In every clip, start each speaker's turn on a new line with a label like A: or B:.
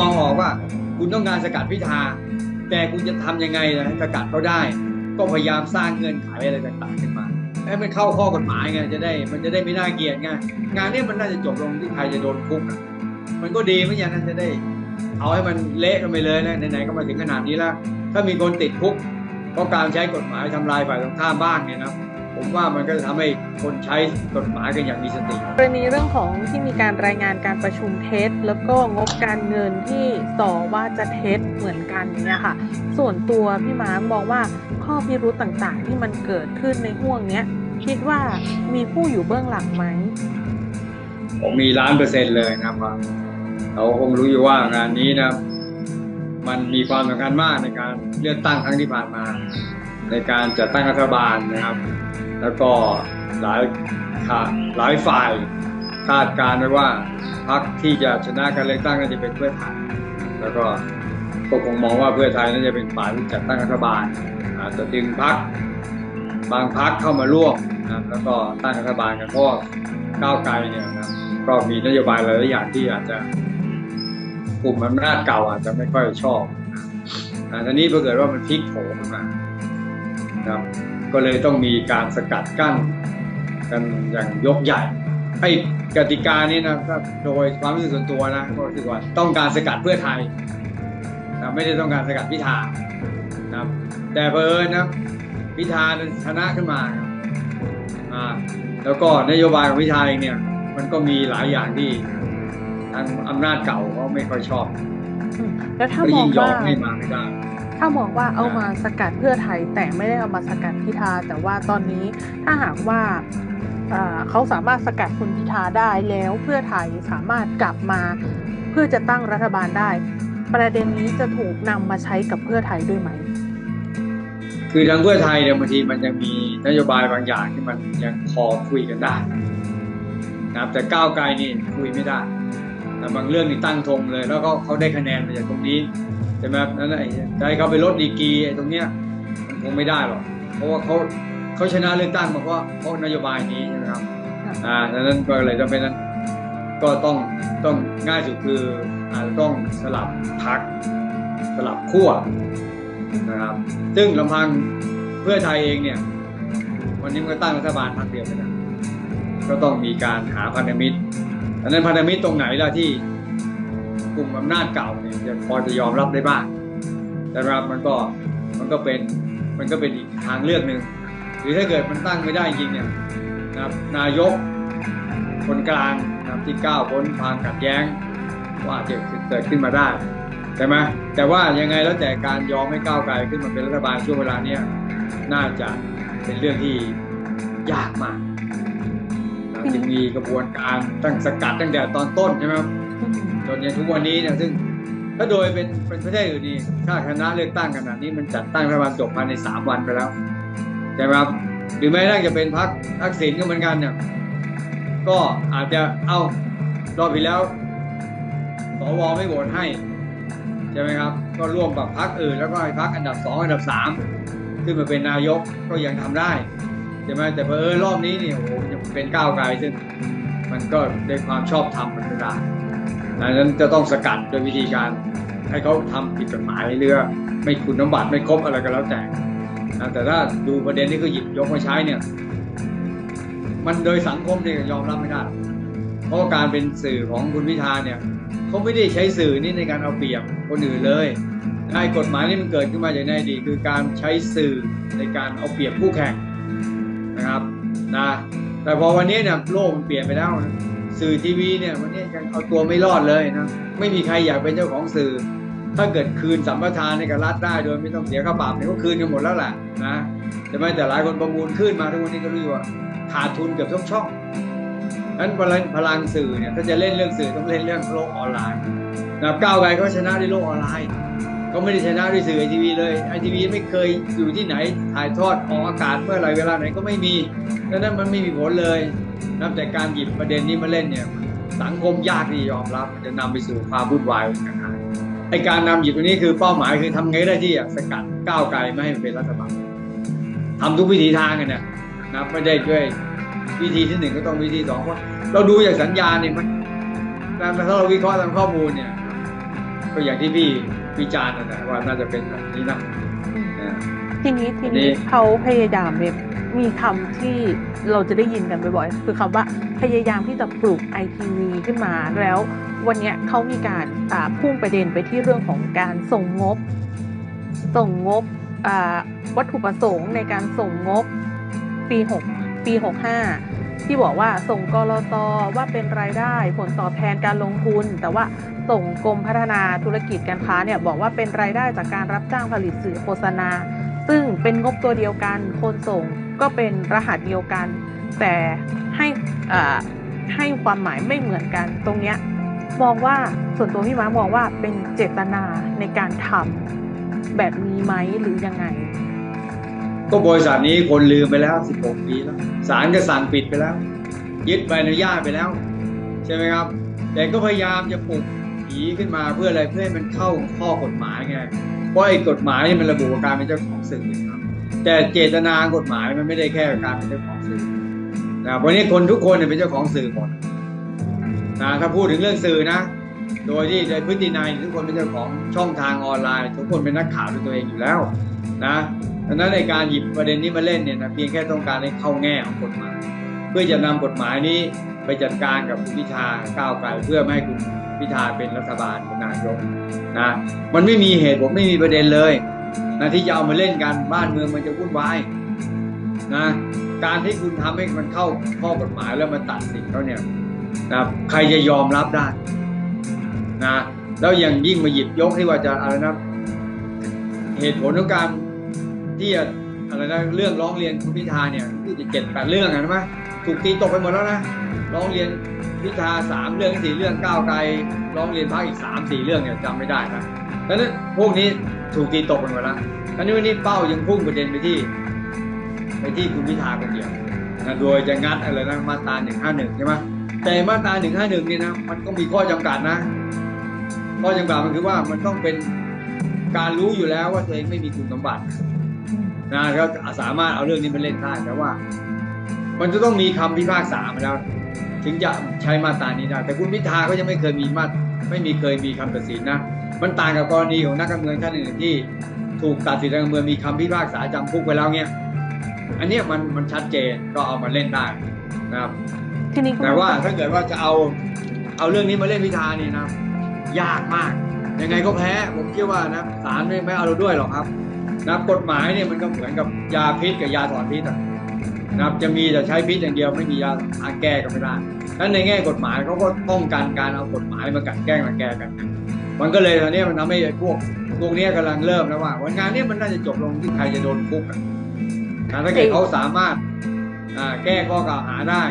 A: มองออกว่า คุณต้องการสกัดพิธา แต่คุณจะทำยังไงนะสกัดเขาได้ ก็พยายามสร้างเงื่อนไขอะไรต่างๆขึ้นมาให้มันเข้าข้อกฎหมายไงจะได้ มันจะได้ไม่น่าเกลียดไงงานนี้มันน่าจะจบลงที่ใครจะโดนคุกมันก็ดีไม่อย่างนั้นจะได้ เอาให้มันเละกันไปเลยนะไหนๆก็มาถึงขนาดนี้แล้วถ้ามีคนติดคุกเพราะการใช้กฎหมายทำลายฝ่ายตรงข้ามบ้างเนี่ยนะ ผมว่ามันก็จะทำให้คนใช้กฎหมายกันอย่างมีสติ
B: กรณีเรื่องของที่มีการรายงานการประชุมเท็จ แล้วก็งบการเงินที่ต่อว่าจะเท็จเหมือนกันเนี่ยค่ะ ส่วนตัวพี่ม้ามองว่าข้อพิรุธต่างๆ ที่มันเกิดขึ้นในห่วงเนี้ยคิดว่ามีผู้อยู่เบื้องหลังไหม
A: ผมมีล้านเปอร์เซ็นต์เลยนะครับว่าเราคงรู้อยู่ว่างานนี้นะมันมีความสำคัญมากในการเลือกตั้งครั้งที่ผ่านมา ในการจัดตั้งรัฐบาลนะครับ แล้วก็หลายข่าหลายฝ่ายคาดการณ์ไว้ว่าพรรคที่จะชนะการเลือกตั้งน่าจะเป็นเพื่อไทยแล้วก็ก็คงมองว่าเพื่อไทยน่าจะเป็นฝ่ายที่จัดตั้งรัฐบาลอาจจะดึงพรรคบางพรรคเข้ามาร่วมนะแล้วก็ตั้งรัฐบาลกันเพราะก้าวไกลเนี่ยนะก็มีนโยบายหลายอย่างที่อาจจะกลุ่มอำนาจเก่าอาจจะไม่ค่อยชอบนะทีนี้ถ้าเกิดว่ามันพลิกโผขึ้นมานะครับ ก็เลยต้องมีการสกัดกั้นกันอย่างยกใหญ่ไอ้กติกานี้นะก็โดยความรู้สึกส่วนตัวนะก็รู้สึกว่าต้องการสกัดเพื่อไทยนะไม่ได้ต้องการสกัดพิธานะครับแต่เพอญนะพิธานั้นชนะขึ้นมาครับอ่าแล้วก็นโยบายของพิธาเองเนี่ยมันก็มีหลายอย่างที่ทางอำนาจเก่าเขาไม่ค่อยชอบ
B: อืมแล้วถ้า
A: ก็
B: มอ
A: ยิ่
B: ง
A: งยอ
B: ว่า ถ้ามองว่าเอามาสกัดเพื่อไทยแต่ไม่ได้เอามาสกัดพิธา แต่ว่าตอนนี้ถ้าหากว่าเอ่อเขาสามารถสกัดคุณพิธาได้แล้วเพื่อไทยสามารถกลับมาเพื่อจะตั้งรัฐบาลได้ ประเด็นนี้จะถูกนำมาใช้กับเพื่อไทยด้วยไหม
A: คือทางเพื่อไทยเนี่ยบางทีมันยังมีนโยบายบางอย่างที่มันยังพอคุยกันได้นะครับแต่ก้าวไกลนี่คุยไม่ได้แต่บางเรื่องนี่ตั้งธงเลย แล้วก็เขาได้คะแนนมาจากตรงนี้ ใช่ไหมครับนั่นแหละไอ้จะให้เขาไปลดดีกรีไอ้ตรงเนี้ยมันคงไม่ได้หรอกเพราะว่าเขาเขาชนะเลือกตั้งมาเพราะเพราะนโยบายนี้ใช่ไหมครับ
B: ค่ะ
A: อ่าดังนั้นก็เลยจำเป็นนั้น ก็ต้องต้องง่ายสุดคืออาจจะต้องสลับพักสลับขั้วนะครับ ซึ่งลำพังเพื่อไทยเองเนี่ย วันนี้มันก็ตั้งรัฐบาลพรรคเดียวกันนะก็ต้องมีการหาพันธมิตรอันนั้นพันธมิตรตรงไหนล่ะที่ กลุ่มอำนาจเก่าเนี่ยจะพอจะยอมรับได้บ้างแต่ครับมันก็มันก็เป็นมันก็เป็นอีกทางเลือกหนึ่งหรือถ้าเกิดมันตั้งไม่ได้จริงเนี่ยนะครับนายกคนกลางนะครับที่ก้าวพ้นความขัดแย้งว่าจะเกิดขึ้นมาได้ใช่ไหมแต่ว่ายังไงแล้วแต่การยอมให้ก้าวไกลขึ้นมาเป็นรัฐบาลช่วงเวลาเนี้ยน่าจะเป็นเรื่องที่ยากมากนะจึงมีกระบวนการตั้งสกัดตั้งแต่ตอนต้นใช่ไหมครับ
B: อืม
A: จนยันทุกวันนี้เนี่ยซึ่งถ้าโดยเป็นเป็นประเทศอื่นนี่ถ้าคณะเลือกตั้งขนาดนี้มันจัดตั้งรัฐบาลจบภายในสามวันไปแล้วใช่ไหมครับหรือแม้กระทั่งจะเป็นพรรคทักษิณก็เหมือนกันเนี่ยก็อาจจะเอารอบที่แล้วสวไม่โหวตให้ใช่ไหมครับ ก็ร่วมกับพรรคอื่นแล้วก็ให้พรรคอันดับสองอันดับสามขึ้นมาเป็นนายกก็ยังทำได้ใช่ไหมแต่เพอเออรอบนี้เนี่ยโอ้โหเป็นก้าวไกลซึ่งมันก็ได้ความชอบธรรมมันไม่ได้ ดังนั้นจะต้องสกัดโดยวิธีการให้เขาทำผิดกฎหมายหรือว่าไม่คุณน้ำบัตรไม่ครบอะไรก็แล้วแต่นะแต่ถ้าดูประเด็นที่เขาหยิบยกมาใช้เนี่ย มันโดยสังคมเนี่ยยอมรับไม่ได้ เพราะการเป็นสื่อของคุณพิธาเนี่ยเขาไม่ได้ใช้สื่อนี่ในการเอาเปรียบคนอื่นเลยไอ้กฎหมายนี่มันเกิดขึ้นมาจากในอดีคือการใช้สื่อในการเอาเปรียบคู่แข่งนะครับนะแต่พอวันนี้เนี่ยโลกมันเปลี่ยนไปแล้วนะ สื่อทีวีเนี่ยวันนี้ยังเอาตัวไม่รอดเลยนะไม่มีใครอยากเป็นเจ้าของสื่อ ถ้าเกิดคืนสัมปทานให้กับรัฐได้โดยไม่ต้องเสียค่าปรับเนี่ยก็คืนกันหมดแล้วแหละนะแต่ไม่แต่หลายคนประมูลขึ้นมาทุกวันนี้ก็รู้ว่าขาดทุนเกือบทุกช่องนั้นพลังพลังสื่อเนี่ยถ้าจะเล่นเรื่องสื่อต้องเล่นเรื่องโลกออนไลน์นะครับก้าวไกลก็ชนะด้วยโลกออนไลน์เขาไม่ได้ชนะด้วยสื่อไอทีวีเลยไอทีวีไม่เคยอยู่ที่ไหนถ่ายทอดออกอากาศเมื่อไรเวลาไหนก็ไม่มีดังนั้นมันไม่มีผลเลย นับแต่การหยิบประเด็นนี้มาเล่นเนี่ยสังคมยากที่ยอมรับมันจะนำไปสู่ความวุ่นวายต่างๆไอการนำหยิบตรงนี้คือเป้าหมายคือทำไงได้ที่จะสกัดก้าวไกลไม่ให้มันเป็นรัฐบาลทำทุกวิถีทางกันเนี่ยนะไม่ได้ด้วยวิธีที่หนึ่งก็ต้องวิธีสองเพราะเราดูจากสัญญาเนี่ยมันถ้าเราวิเคราะห์ตามข้อมูลเนี่ย ก็อย่างที่พี่วิจารณ์นะนะว่าน่าจะเป็นแบบนี้นะ
B: อืม
A: นะ
B: ทีนี้ที
A: อันนี้
B: นี้เขาพยายามแบบ มีคำที่เราจะได้ยินกันบ่อยๆ คือคำว่าพยายามที่จะปลูกไอทีวีขึ้นมาแล้ว วันนี้เขามีการพุ่งประเด็นไปที่เรื่องของการส่งงบ ส่งงบวัตถุประสงค์ในการส่งงบปี 6 ปี 65 ที่บอกว่าส่งกรตว่าเป็นรายได้ผลตอบแทนการลงทุน แต่ว่าส่งกรมพัฒนาธุรกิจการค้าเนี่ยบอกว่าเป็นรายได้จากการรับจ้างผลิตสื่อโฆษณา ซึ่งเป็นงบตัวเดียวกันคนส่ง ก็เป็นรหัสเดียวกัน แต่ให้อ่าให้ความหมายไม่เหมือนกัน ตรงเนี้ยมองว่าส่วนตัวพี่ม้ามองว่าเป็นเจตนาในการทำแบบนี้ไหมหรือยังไง
A: ก็บริษัทนี้คนลืมไปแล้ว 16 ปีแล้วศาลก็สั่งปิดไปแล้ว ยึดใบอนุญาตไปแล้ว ใช่ไหมครับ แต่ก็พยายามจะปลุกผีขึ้นมาเพื่ออะไรเพื่อให้มันเข้าข้อกฎหมายไงเพราะไอ้กฎหมายนี่มันระบุว่าการเป็นเจ้าของสื่อ แต่เจตนากฎหมายมันไม่ได้แค่การเป็นเจ้าของสื่อนะวันนี้คนทุกคนเป็นเจ้าของสื่อหมดนะถ้าพูดถึงเรื่องสื่อนะ โดยที่ในพฤตินัยทุกคนเป็นเจ้าของช่องทางออนไลน์ ทุกคนเป็นนักข่าวด้วยตัวเองอยู่แล้วนะดังนั้นในการหยิบประเด็นนี้มาเล่นเนี่ยนะเพียงแค่ต้องการให้เข้าแง่ของกฎหมาย เพื่อจะนำกฎหมายนี้ไปจัดการกับคุณพิธาก้าวไกลเพื่อไม่ให้คุณพิธาเป็นรัฐบาลเป็นนายกนะมันไม่มีเหตุผมไม่มีประเด็นเลย นะที่จะเอามาเล่นกันบ้านเมืองมันจะวุ่นวายนะการที่คุณทำให้มันเข้าข้อกฎหมายแล้วมันตัดสินเขาเนี่ยนะใครจะยอมรับได้นะแล้วอย่างยิ่งมาหยิบยกที่ว่าจะอะไรนะเหตุผลของการที่จะอะไรนะเรื่องร้องเรียนคุณพิธาเนี่ยที่จะเจ็ดแปดเรื่องอะใช่ไหมถูกตีตกไปหมดแล้วนะร้องเรียนพิธาสามเรื่องสี่เรื่องก้าวไกลร้องเรียนพรรคอีกสามสี่เรื่องเนี่ยจำไม่ได้นะ นั้นพวกนี้ถูกตีตกไปหมดแล้วอันนี้วันนี้เป้ายังพุ่งประเด็นไปที่ ไปที่คุณพิธาคนเดียวนะโดยจะงัดอะไรนะมาตราหนึ่งห้าหนึ่งใช่ไหมแต่มาตราหนึ่งห้าหนึ่งเนี่ยนะมันก็มีข้อจำกัดนะ ข้อจำกัดมันคือว่ามันต้องเป็นการรู้อยู่แล้วว่าตัวเองไม่มีคุณสมบัตินะก็สามารถเอาเรื่องนี้มาเล่นได้แต่ว่า มันจะต้องมีคำพิพากษามาแล้ว ถึงจะใช้มาตรานี้ได้แต่คุณพิธาก็ยังไม่เคยมีมาไม่มีเคยมีคำตัดสินนะ มันต่างกับกรณีของนักการเมืองท่านอื่นที่ถูกตัดสินทางการเมืองมีคำพิพากษาจำคุกไปแล้วเนี่ยอันเนี้ยมันมันชัดเจนก็เอามาเล่นได้นะครับ
B: ทีนี้คุณ
A: แต่ว่าถ้าเกิดว่าจะเอาเอาเรื่องนี้มาเล่นพิธานี่นะยากมากยังไงก็แพ้ผมคิดว่านะศาลไม่ไม่เอาเราด้วยหรอกครับนะกฎหมายเนี่ยมันก็เหมือนกับยาพิษกับยาถอนพิษอะนะครับจะมีแต่ใช้พิษอย่างเดียวไม่มียาทางแก้ก็ไม่ได้นั้นในแง่กฎหมายเขาก็ป้องกันการเอากฎหมายมากลันแกล้งมาแก้กัน มันก็เลยตอนนี้มันทำให้พวกพวกเนี้ยกำลังเริ่มแล้วว่าวันงานเนี้มันน่าจะจบลงที่ใครจะโดนคุกอะนะถ้าเกิดเขาสามารถอ่าแก้ข้อกล่าวหาได้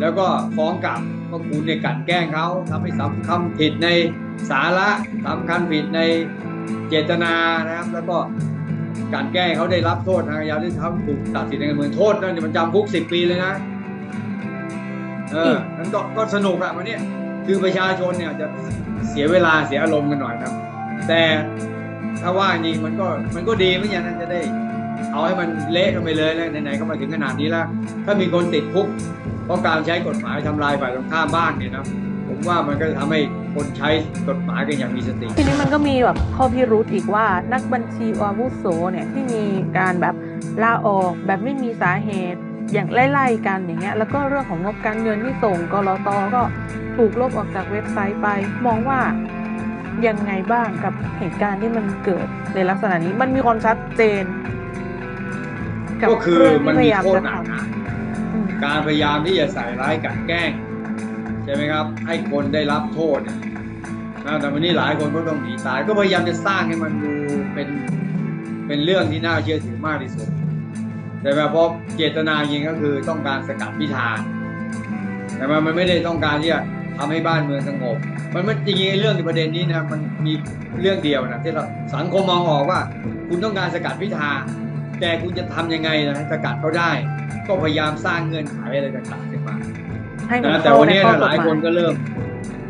A: แล้วก็ฟ้องกลับว่าคุณเนี่ยกลันแกล้งเขาทำให้สำคัญผิดในสาระสำคัญผิดในเจตนานะครับ แล้วก็กลันแกล้งเขาได้รับโทษทางอาญาที่เขาถูกตัดสินในการเมืองโทษนั่นเนี่ยมันจำคุกสิบปีเลยนะ เออนั้นก็ก็สนุกอะวันเนี้ย คือประชาชนเนี่ยจะเสียเวลาเสียอารมณ์กันหน่อยครับ แต่ถ้าว่าจริงมันก็มันก็ดีไม่อย่างนั้นจะได้ เอาให้มันเละกันไปเลยนะไหนๆก็มาถึงขนาดนี้แล้ว ถ้ามีคนติดคุกเพราะการใช้กฎหมายทำลายฝ่ายตรงข้ามบ้างเนี่ยนะผมว่ามันก็จะทำให้คนใช้กฎหมายกันอย่างมีสติ
B: ทีนี้มันก็มีแบบข้อพิรุธอีกว่านักบัญชีอาวุโสเนี่ยที่มีการแบบลาออกแบบไม่มีสาเหตุ อย่างไล่ๆกันอย่างเงี้ยแล้วก็เรื่องของงบการเงินที่ส่งกรตก็ถูกลบออกจากเว็บไซต์ไป มองว่ายังไงบ้างกับเหตุการณ์ที่มันเกิดในลักษณะนี้มันมีความชัดเจน
A: ก็คือ
B: เรื่อง
A: มัน
B: ที่พ
A: มี
B: ยายาม
A: โทษ
B: จะ
A: หนัก
B: ทำ
A: นะ
B: อืม
A: การพยายามที่จะใส่ร้ายกลันแกล้ง ใช่ไหมครับ ให้คนได้รับโทษเนี่ยนะแต่วันนี้หลายคนก็ต้องหนีตาย ก็พยายามจะสร้างให้มันดูเป็นเป็นเรื่องที่น่าเชื่อถือมากที่สุด แต่แบบเพราะเจตนาจริงก็คือต้องการสกัดพิธาแต่ว่ามันไม่ได้ต้องการที่จะทำให้บ้านเมืองสงบ มันมันจริงๆไอ้เรื่องในประเด็นนี้นะมันมีเรื่องเดียวนะที่เราสังคมมองออกว่า คุณต้องการสกัดพิธาแต่คุณจะทำยังไงนะให้สกัดเขาได้ ก็พยายามสร้างเงื่อนไขอะไรต่างๆขึ้นมา
B: ให้มัน
A: นะแต่
B: เข้า
A: วัน
B: ใน
A: นี้
B: ข้อ
A: นะ
B: ก
A: ห
B: ฎ
A: ลาย
B: หมา
A: คน
B: ย
A: ก็เริ่ม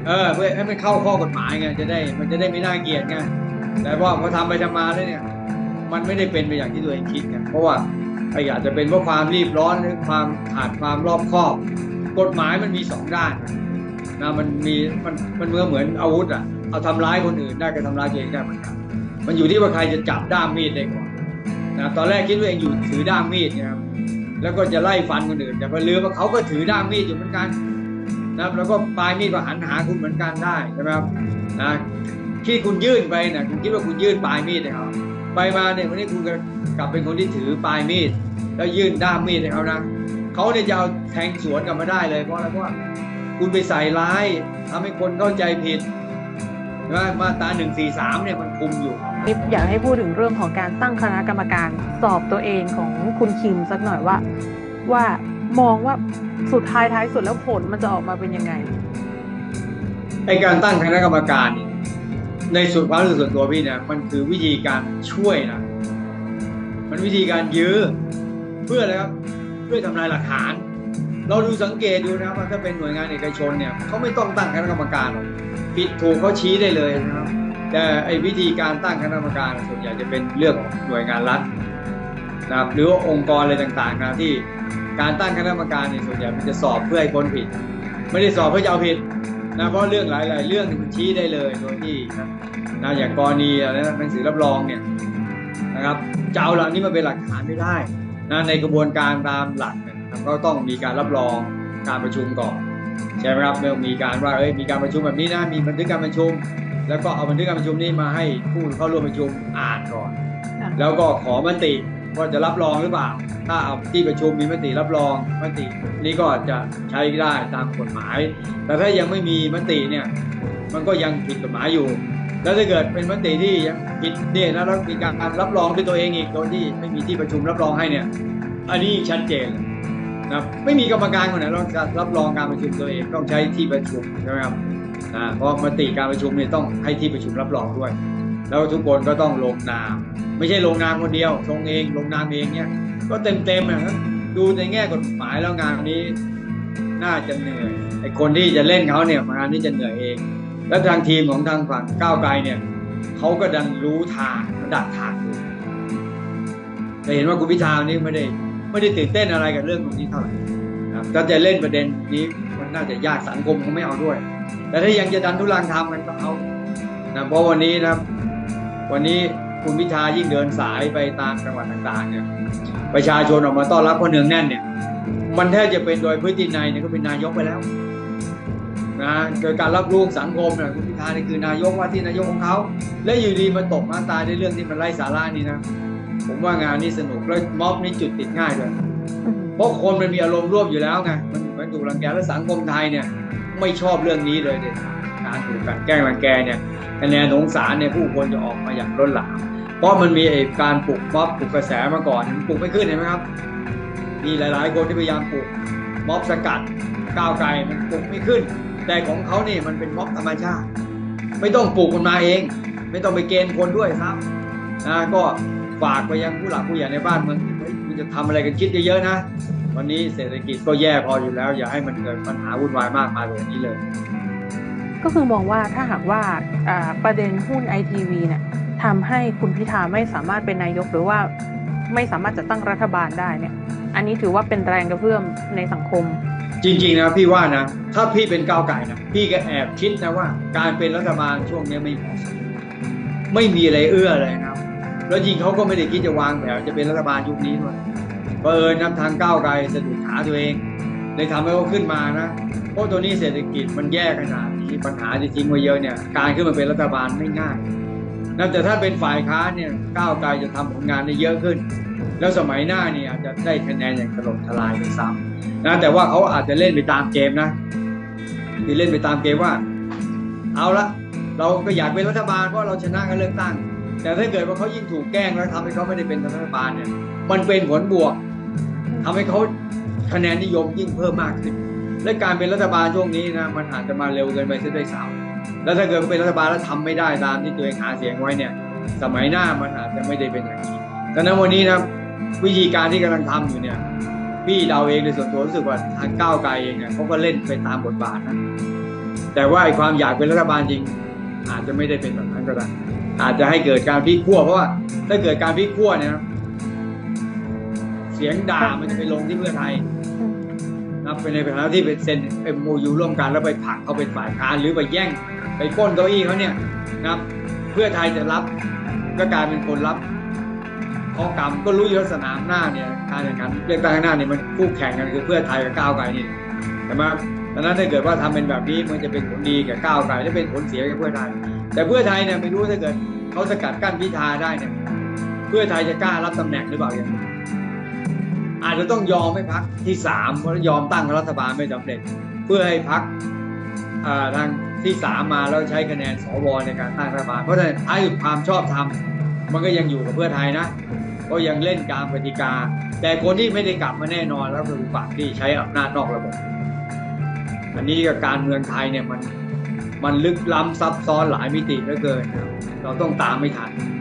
A: เออเพื่อให้มันเข้าข้อกฎหมายไงจะได้ มันจะได้ไม่น่าเกลียดไงแต่ว่าพอทำไปทำมาแล้วเนี่ย มันไม่ได้เป็นไปอย่างที่ตัวเองคิดไงเพราะว่า ไอ้อาจจะเป็นเพราะความรีบร้อนหรือความขาดความรอบคอบ กฎหมายมันมีสองด้านนะมันมีมันมันเหมือนเหมือนอาวุธอะเอาทำร้ายคนอื่นได้ก็ทำร้ายตัวเองได้เหมือนกันมันอยู่ที่ว่าใครจะจับด้ามมีดได้ก่อนนะตอนแรกคิดว่าเองอยู่ถือด้ามมีดนะครับแล้วก็จะไล่ฟันคนอื่น แต่พอลืมว่าเขาก็ถือด้ามมีดอยู่เหมือนกันนะครับแล้วก็ปลายมีดก็หันหาคุณเหมือนกันได้ใช่ไหมครับนะที่คุณยื่นไปนะคุณคิดว่าคุณยื่นปลายมีดให้เขา ไปมาเนี่ยวันนี้คุณก็กลับเป็นคนที่ถือปลายมีด แล้วยื่นด้ามมีดให้เขานะเขาเนี่ยจะเอาแทงสวนกลับมาได้เลยเพราะอะไรเพราะว่าคุณไปใส่ร้ายทำให้คนเข้าใจผิดใช่ไหมมาตราหนึ่งสี่สามเนี่ยมันคุมอยู่
B: นิดอยากให้พูดถึงเรื่องของการตั้งคณะกรรมการสอบตัวเองของคุณคิมสักหน่อยว่า ว่ามองว่าสุดท้ายท้ายสุดแล้วผลมันจะออกมาเป็นยังไง
A: ไอการตั้งคณะกรรมการเนี่ย ในส่วนความรู้สึกส่วนตัวพี่เนี่ยมันคือวิธีการช่วยนะมันวิธีการยื้อเพื่ออะไรครับเพื่อทำลายหลักฐาน เราดูสังเกตดูนะครับว่าถ้าเป็นหน่วยงานเอกชนเนี่ยเขาไม่ต้องตั้งคณะกรรมการหรอกผิดถูกเขาชี้ได้เลยนะครับแต่ไอ้วิธีการตั้งคณะกรรมการส่วนใหญ่จะเป็นเรื่องของหน่วยงานรัฐนะครับหรือว่าองค์กรอะไรต่างๆนะที่การตั้งคณะกรรมการเนี่ยส่วนใหญ่มันจะสอบเพื่อให้พ้นผิด ไม่ได้สอบเพื่อจะเอาผิด นะเพราะเรื่องหลาย ๆ เรื่องเนี่ยมันชี้ได้เลยโดยที่นะนะอย่างกรณีอะไรนะหนังสือรับรองเนี่ยนะครับจะเอาหลักนี้มาเป็นหลักฐานไม่ได้นะในกระบวนการตามหลักเนี่ยนะครับก็ต้องมีการรับรองการประชุมก่อนใช่ไหมครับเมื่อมีการว่าเอ้ยมีการประชุมแบบนี้นะมีบันทึกการประชุม แล้วก็เอาบันทึกการประชุมนี้มาให้ผู้เข้าร่วมประชุมอ่านก่อน
B: ค่ะ
A: แล้วก็ขอมติว่าจะรับรองหรือเปล่า ถ้าเอาที่ประชุมมีมติรับรองมตินี้ก็จะใช้ได้ตามกฎหมาย แต่ถ้ายังไม่มีมติเนี่ยมันก็ยังผิดกฎหมายอยู่ แล้วถ้าเกิดเป็นมติที่ยังผิดเนี่ยแล้วมีการรับรองด้วยตัวเองอีกโดยที่ไม่มีที่ประชุมรับรองให้เนี่ยอันนี้ชัดเจนนะครับไม่มีกรรมการคนไหนเราจะรับรองการประชุมตัวเองต้องใช้ที่ประชุมใช่ไหมครับอ่าเพราะมติการประชุมเนี่ยต้องให้ที่ประชุมรับรองด้วย แล้วทุกคนก็ต้องลงนาม ไม่ใช่ลงนามคนเดียวลงเองลงนามเองเนี่ย ก็เต็มเต็มๆนะครับดูในแง่กฎหมายแล้วงานนี้ น่าจะเหนื่อยไอ้คนที่จะเล่นเขาเนี่ยงานนี้จะเหนื่อยเอง แล้วทางทีมของทางฝั่งก้าวไกลเนี่ยเขาก็ดันรู้ทางดักทางอยู่แต่เห็นว่าคุณพิธานี่ไม่ได้ไม่ได้ตื่นเต้นอะไรกับเรื่องตรงนี้เท่าไหร่นะถ้าจะเล่นประเด็นนี้มันน่าจะยากสังคมคงไม่เอาด้วย แต่ถ้ายังจะดันทุลังทำกันก็เอานะเพราะวันนี้นะวันนี้ คุณพิธายิ่งเดินสายไปตามจังหวัดต่างๆเนี่ยประชาชนออกมาต้อนรับคนเนืองแน่นเนี่ย มันแทบจะเป็นโดยพฤตินัยเนี่ยก็เป็นนายกไปแล้วนะโดยการรับรู้สังคมเนี่ยคุณพิธาเนี่ยคือนายกว่าที่นายกของเขา และอยู่ดีมาตกมาตายในเรื่องที่มันไร้สาระนี่นะผมว่างานนี้สนุกแล้วม็อบนี่จุดติดง่ายด้วยเพราะคนมันมีอารมณ์ร่วมอยู่แล้วไงมันมันถูกรังแกและสังคมไทยเนี่ย ไม่ชอบเรื่องนี้เลยเด็ดการถูกกลันแกล้งรังแกเนี่ย คะแนนสงสารเนี่ยผู้คนจะออกมาอย่างล้นหลามเพราะมันมีไอ้การปลุกม็อบปลุกกระแสมาก่อนมันปลุกไม่ขึ้นเห็นไหมครับ มีหลาย ๆ คนที่พยายามปลุกม็อบสกัดก้าวไกลมันปลุกไม่ขึ้น แต่ของเขานี่มันเป็นม็อบธรรมชาติ ไม่ต้องปลุกมันมาเอง ไม่ต้องไปเกณฑ์คนด้วยครับนะก็ฝากไปยังผู้หลักผู้ใหญ่ในบ้านมืองเฮ้ยคุณจะทำอะไรกันคิดเยอะๆนะ วันนี้เศรษฐกิจก็แย่พออยู่แล้ว อย่าให้มันเกิดปัญหาวุ่นวายมากมายแบบนี้เลย
B: ก็คือมองว่าถ้าหากว่าประเด็นหุ้นไอทีวีเนี่ยทำให้คุณพิธาไม่สามารถเป็นนายกหรือว่าไม่สามารถจะตั้งรัฐบาลได้เนี่ย อันนี้ถือว่าเป็นแรงกระเพื่อมในสังคม
A: จริงๆนะพี่ว่านะ ถ้าพี่เป็นก้าวไก่นะพี่ก็แอบคิดนะว่า การเป็นรัฐบาลช่วงนี้ไม่เหมาะสมไม่มีอะไรเอื้อเลยนะครับแล้วจริงเขาก็ไม่ได้คิดจะวางแผนจะเป็นรัฐบาลยุคนี้ด้วยเผอิญนะทางก้าวไกลสะดุดขาตัวเองเลยทำให้เขาขึ้นมานะ ราะตัวนี้เศรษฐกิจมันแย่ขนาดนี้ปัญหาที่ทิ้งไว้เยอะเนี่ยการขึ้นมาเป็นรัฐบาลไม่ง่ายนะแต่ถ้าเป็นฝ่ายค้านเนี่ยก้าวไกลจะทำผลงานได้เยอะขึ้น แล้วสมัยหน้าเนี่ยอาจจะได้คะแนนอย่างถล่มทลายด้วยซ้ำนะแต่ว่าเขาอาจจะเล่นไปตามเกมนะคือเล่นไปตามเกมว่า เอาละเราก็อยากเป็นรัฐบาลเพราะเราชนะการเลือกตั้ง แต่ถ้าเกิดว่าเขายิ่งถูกแกล้งแล้วทำให้เขาไม่ได้เป็นรัฐบาลเนี่ยมันเป็นผลบวกทำให้เขาคะแนนนิยมยิ่งเพิ่มมากขึ้น และการเป็นรัฐบาลช่วงนี้นะมันอาจจะมาเร็วเกินไปซะด้วยซ้ำแล้วถ้าเกิดเป็นรัฐบาลแล้วทำไม่ได้ตามที่ตัวเองหาเสียงไว้เนี่ย สมัยหน้ามันอาจจะไม่ได้เป็นอย่างนี้ดังนั้นวันนี้นะวิธีการที่กำลังทำอยู่เนี่ยพี่เดาเองโดยส่วนตัวรู้สึกว่าทางก้าวไกลเองเนี่ยเขาก็เล่นไปตามบทบาทนะแต่ว่าไอ้ความอยากเป็นรัฐบาลจริง อาจจะไม่ได้เป็นแบบนั้นก็ได้อาจจะให้เกิดการพลิกขั้วเพราะว่าถ้าเกิดการพลิกขั้วเนี่ยนะเสียงด่ามันจะไปลงที่เพื่อไทย นะครับเป็นในฐานะที่เป็นเซ็นเอ็มโยูร่วมกันแล้วไปผลักเขาเป็นฝ่ายค้านหรือไปแย่งไปป้นเก้าอี้เขาเนี่ยนะครับเพื่อไทยจะรับก็กลายเป็นคนรับข้อกรรมก็รู้อยู่สนามหน้าเนี่ยการแข่งขันเลือกตั้งข้างหน้าเนี่ยมันคู่แข่งกันคือเพื่อไทยกับก้าวไกลนี่ใช่ไหมดังนั้นถ้าเกิดว่าทำเป็นแบบนี้มันจะเป็นผลดีแก่ก้าวไกลและเป็นผลเสียแก่เพื่อไทย แต่เพื่อไทยเนี่ยไม่รู้ถ้าเกิดเขาสกัดกั้นพิธาได้เนี่ยเพื่อไทยจะกล้ารับตำแหน่งหรือเปล่าอย่างนี้ อาจจะต้องยอมให้พักที่สามเพราะยอมตั้งรัฐบาลไม่สำเร็จ เพื่อให้พักทางที่สามมาแล้วใช้คะแนนสวในการตั้งรัฐบาลเพราะฉะนั้นท้ายสุดความชอบธรรมมันก็ยังอยู่กับเพื่อไทยนะ ก็ยังเล่นตามกติกา แต่คนที่ไม่ได้กลับมาแน่นอนแล้วคือฝั่งที่ใช้อำนาจนอกระบบ อันนี้กับการเมืองไทยเนี่ยมันมันลึกล้ำซับซ้อนหลายมิติเหลือเกิน เราต้องตามไม่ทัน